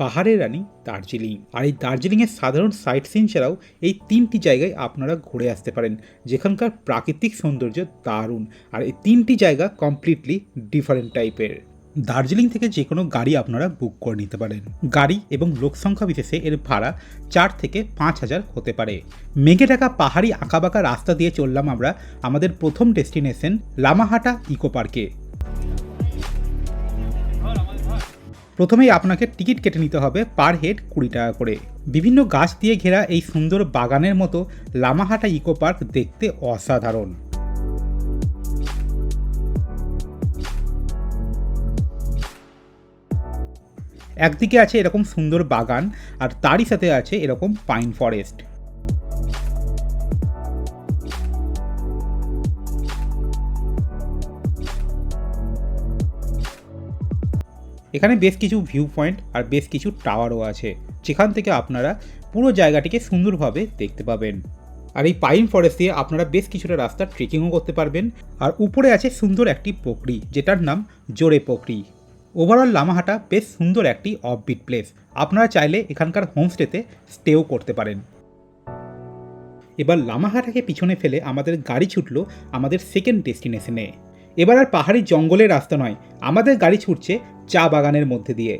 পাহাড়ের রানী দার্জিলিং। আর এই দার্জিলিংয়ের সাধারণ সাইট সিন ছাড়াও এই তিনটি জায়গায় আপনারা ঘুরে আসতে পারেন। যেখানকার প্রাকৃতিক সৌন্দর্য দারুণ। আর এই তিনটি জায়গা কমপ্লিটলি ডিফারেন্ট টাইপের দার্জিলিং থেকে যে কোনো গাড়ি আপনারা বুক করে নিতে পারেন। গাড়ি এবং লোক সংখ্যা বিশেষে এর ভাড়া চার থেকে পাঁচ হাজার হতে পারে। মেঘে ঢাকা পাহাড়ি আঁকাবাঁকা রাস্তা দিয়ে চললাম আমরা আমাদের প্রথম ডেস্টিনেশন লামাহাটা ইকো পার্কে প্রথমেই আপনাকে টিকিট কেটে নিতে হবে পার হেড কুড়ি টাকা করে। বিভিন্ন গাছ দিয়ে ঘেরা এই সুন্দর বাগানের মতো লামাহাটা ইকো পার্ক দেখতে অসাধারণ। একদিকে আছে এরকম সুন্দর বাগান আর তারই সাথে আছে এরকম পাইন ফরেস্ট। এখানে বেশ কিছু ভিউ পয়েন্ট আর বেশ কিছু টাওয়ারও আছে, যেখান থেকে আপনারা পুরো জায়গাটিকে সুন্দরভাবে দেখতে পাবেন। আর এই পাইন ফরেস্ট দিয়ে আপনারা বেশ কিছুটা রাস্তা ট্রেকিংও করতে পারবেন। আর উপরে আছে সুন্দর একটি পোকরি যেটার নাম জোরে পোকরি ওভারঅল লামাহাটা বেশ সুন্দর একটি অফবিট প্লেস আপনারা চাইলে এখানকার হোমস্টেতে স্টেও করতে পারেন। এবার লামাহাটাকে পিছনে ফেলে আমাদের গাড়ি ছুটলো আমাদের সেকেন্ড ডেস্টিনেশনে এবার আর পাহাড়ি জঙ্গলের রাস্তা নয়, আমাদের গাড়ি ছুটছে চা বাগানের মধ্যে দিয়ে।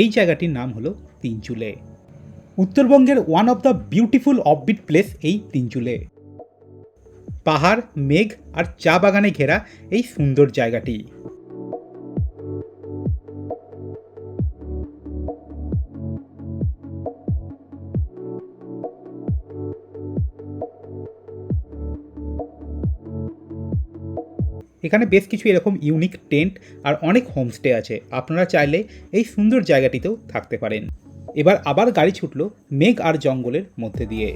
এই জায়গাটির নাম হলো তিনচুলে। উত্তরবঙ্গের one of the beautiful offbeat place এই তিনচুলে। পাহাড়, মেঘ আর চা বাগানে ঘেরা এই সুন্দর জায়গাটি। এখানে বেশ কিছু এরকম ইউনিক টেন্ট আর অনেক হোমস্টে আছে। আপনারা চাইলে এই সুন্দর জায়গাটিতেও থাকতে পারেন। এবার আবার গাড়ি ছুটলো মেঘ আর জঙ্গলের মধ্যে দিয়ে।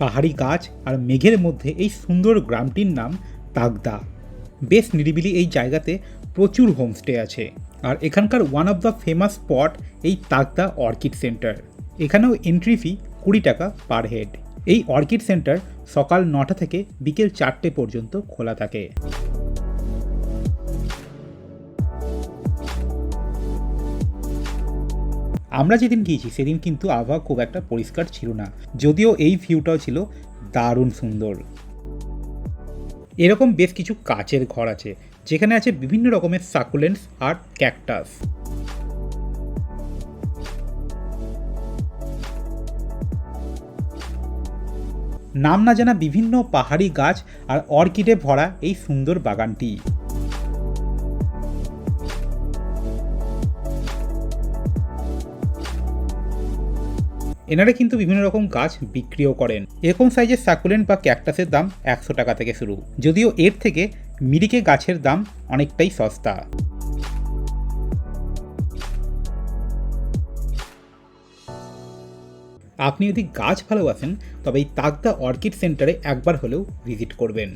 পাহাড়ি গাছ আর মেঘের মধ্যে এই সুন্দর গ্রামটির নাম তাগদা। বেশ নিরিবিলি এই জায়গাতে প্রচুর হোমস্টে আছে। আর এখানকার one of the famous spot এই তাগদা অর্কিড সেন্টার। এখানেও এন্ট্রি ফি কুড়ি টাকা পার হেড। এই অর্কিড সেন্টার সকাল নটা থেকে বিকেল চারটে পর্যন্ত খোলা থাকে। আমরা যেদিন গিয়েছি, সেদিন কিন্তু আবহাওয়া খুব একটা পরিষ্কার ছিল না। যদিও এই ভিউটাও ছিল দারুণ সুন্দর। এরকম বেশ কিছু কাচের ঘর আছে, যেখানে আছে বিভিন্ন রকমের সাকুলেন্টস আর ক্যাকটাস। নাম না জানা বিভিন্ন পাহাড়ি গাছ আর অর্কিডে ভরা এই সুন্দর বাগানটি। এনারা কিন্তু বিভিন্ন রকম গাছ বিক্রিও করেন। এরকম সাইজের সাকুলেন্ট বা ক্যাকটাসের দাম একশো টাকা থেকে শুরু। যদিও এর থেকে মিরিকে গাছের দাম অনেকটাই সস্তা। আপনি যদি গাছ ভালোবাসেন, তবে এই তাগদা অর্কিড সেন্টারে একবার হলেও ভিজিট করবেন।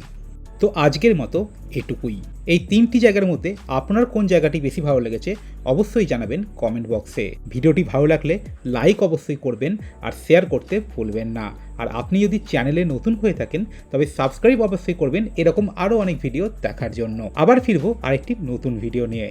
তো আজকের মতো এটুকুই। এই তিনটি জায়গার মধ্যে আপনার কোন জায়গাটি বেশি ভালো লেগেছে, অবশ্যই জানাবেন কমেন্ট বক্সে। ভিডিওটি ভালো লাগলে লাইক অবশ্যই করবেন আর শেয়ার করতে ভুলবেন না। আর আপনি যদি চ্যানেলে নতুন হয়ে থাকেন, তবে সাবস্ক্রাইব অবশ্যই করবেন, এরকম আরও অনেক ভিডিও দেখার জন্য। আবার ফিরবো আরেকটি নতুন ভিডিও নিয়ে।